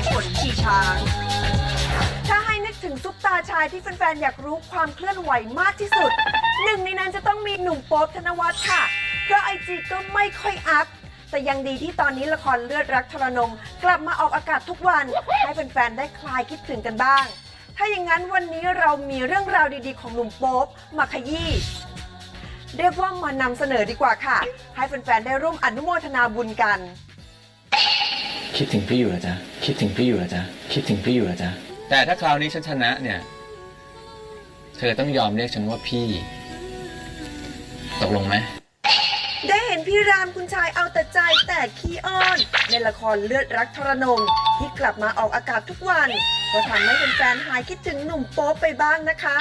ายฝนชีช้าง ถ้าให้นึกถึงซุปตาชายที่แฟนๆ อยากรู้ความเคลื่อนไหวมากที่สุด หนึ่งในนั้นจะต้องมีหนุ่มโป๊บธนวัฒน์ค่ะ เพราะไอจีก็ไม่ค่อยอัพ แต่ยังดีที่ตอนนี้ละครเลือดรักทรนงกลับมาออกอากาศทุกวัน ให้แฟนๆ ได้คลายคิดถึงกันบ้าง ถ้าอย่างนั้นวันนี้เรามีเรื่องราวดีๆ ของหนุ่มโป๊บมาขยี้เรียกว่ามานำเสนอดีกว่าค่ะ ให้แฟนๆ ได้ร่วมอนุโมทนาบุญกัน คิดถึงพี่อยู่เหรอจ๊ะคิดถึงพี่อยู่เหรอจ๊ะคิดถึงพี่อยู่เหรอจ๊ะแต่ถ้าคราวนี้ฉันชนะเนี่ย เธอต้องยอมเรียกฉันว่าพี่ ตกลงไหมได้เห็นพี่รามคุณชายเอาแต่ใจแต่ขี้อ้อน ในละครเลือดรักทรนงที่กลับมาออกอากาศทุกวัน ก็ทำให้แฟนๆหายคิดถึงหนุ่มโป๊ปไปบ้างนะคะ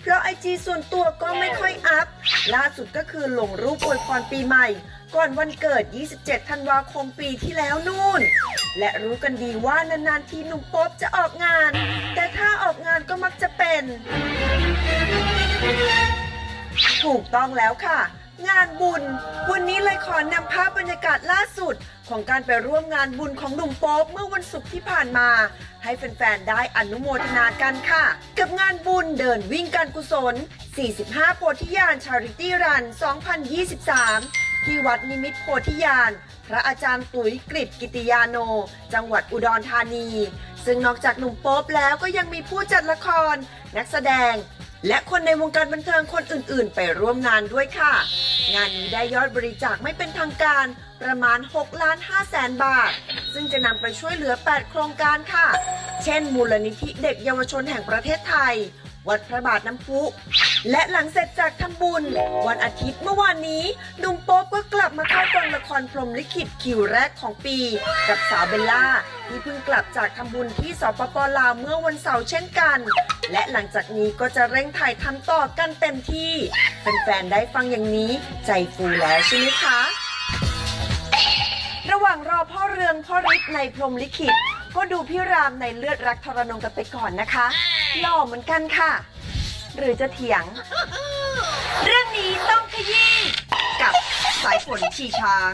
เพราะไอจีส่วนตัวก็ไม่ค่อยอัพ ล่าสุดก็คือลงรูปอวยพรปีใหม่ ก่อนวันเกิด 27 ธันวาคมปีที่แล้วนู่น และรู้กันดีว่านานๆทีหนุ่มโป๊บจะออกงาน แต่ถ้าออกงานก็มักจะเป็น ถูกต้องแล้วค่ะ งานบุญ วันนี้เลยขอนำภาพบรรยากาศล่าสุด ของการไปร่วมงานบุญของหนุ่มโป๊ปเมื่อวันศุกร์ที่ผ่านมา ให้แฟนๆ ได้อนุโมทนากันค่ะ กับงานบุญเดินวิ่งการกุศล 45 โพธิญาณชาริตี้รัน 2023 ที่วัดนิมิตโพธิญาณพระอาจารย์ตุ๋ยกฤษกิติยาโน จังหวัดอุดรธานี ซึ่งนอกจากหนุ่มโป๊ปแล้วก็ยังมีผู้จัดละคร นักแสดง และคนในวงการบันเทิงคนอื่นๆ ไปร่วมงานด้วยค่ะ งานนี้ได้ยอดบริจาคไม่เป็นทางการ ประมาณ6ล้าน5แสนบาท ซึ่งจะนำไปช่วยเหลือ 8 โครงการค่ะ เช่น มูลนิธิเด็กเยาวชนแห่งประเทศไทย วัดพระบาทน้ำพุ และหลังเสร็จจากทำบุญ วันอาทิตย์เมื่อวานนี้หนุ่มโป๊ปก็กลับมาเข้ากองละครพรมลิขิตคิวแรกของปี กับสาวเบลล่าที่เพิ่งกลับจากทำบุญที่สปปลาวเมื่อวันเสาร์เช่นกัน และหลังจากนี้ก็จะเร่งถ่ายทำต่อกันเต็มที่แฟนๆได้ฟังอย่างนี้ ใจฟูแล้วใช่ไหมคะ ระหว่างรอพ่อเรืองพ่อฤทธิ์ในพรมลิขิต ก็ดูพี่รามในเลือดรักทรนงกันไปก่อนนะคะหล่อเหมือนกันค่ะ หรือจะเถียง เรื่องนี้ต้องขยี้กับสายฝนชีช้าง